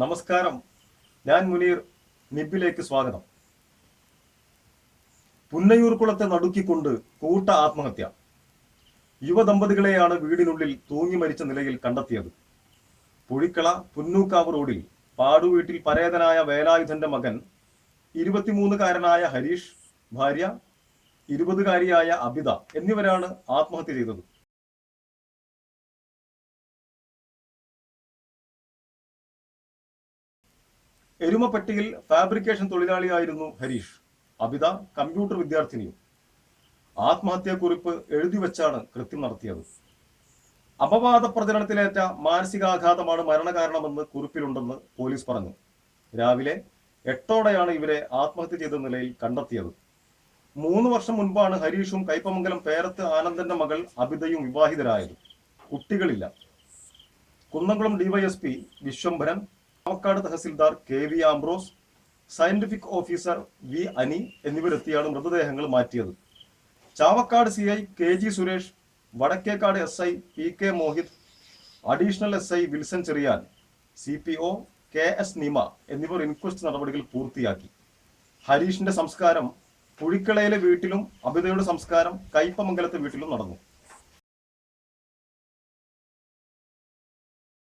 നമസ്കാരം. ഞാൻ മുനീർ നിബിലേക്ക് സ്വാഗതം. പുന്നയൂർക്കുളത്തെ നടുക്കിക്കൊണ്ട് കൂട്ട ആത്മഹത്യ. യുവദമ്പതികളെയാണ് വീടിനുള്ളിൽ തൂങ്ങി മരിച്ച നിലയിൽ കണ്ടെത്തിയത്. പുഴിക്കള പുന്നൂക്കാവ് റോഡിൽ പാടുവീട്ടിൽ പരേതനായ വേലായുധന്റെ മകൻ ഇരുപത്തിമൂന്നുകാരനായ ഹരീഷ് ഭാര്യ ഇരുപതുകാരിയായ അബിത എന്നിവരാണ് ആത്മഹത്യ ചെയ്തത്. എരുമപ്പെട്ടിയിൽ ഫാബ്രിക്കേഷൻ തൊഴിലാളിയായിരുന്നു ഹരീഷ്. അബിത കമ്പ്യൂട്ടർ വിദ്യാർത്ഥിനിയും. ആത്മഹത്യാക്കുറിപ്പ് എഴുതി വെച്ചാണ് കൃത്യം നടത്തിയത്. അപവാദ പ്രചരണത്തിലേറ്റ മാനസികാഘാതമാണ് മരണകാരണമെന്ന് കുറിപ്പിലുണ്ടെന്ന് പോലീസ് പറഞ്ഞു. രാവിലെ എട്ടോടെയാണ് ഇവരെ ആത്മഹത്യ ചെയ്ത നിലയിൽ കണ്ടെത്തിയത്. മൂന്ന് വർഷം മുൻപാണ് ഹരീഷും കൈപ്പമംഗലം പേരത്ത് ആനന്ദന്റെ മകൾ അബിതയും വിവാഹിതരായത്. കുട്ടികളില്ല. Kunnamkulam DYSP Vishwambharan Chavakkad tahsildar K V Ambrose scientific officer V Ani എന്നിവരെത്തിയാണ് മൃതദേഹങ്ങൾ മാറ്റിയത്. Chavakkad C I K G Suresh Vadakkekad S I P K Mohit additional S I Wilson Cheriyan C P O K S Nima എന്നിവർ inquest നടപടികൾ പൂർത്തിയാക്കി. ഹരീഷിന്റെ സംസ്കാരം പുഴിക്കളയിലെ വീട്ടിലും അബിതയുടെ സംസ്കാരം കയ്പമംഗലത്തെ വീട്ടിലും നടന്നു.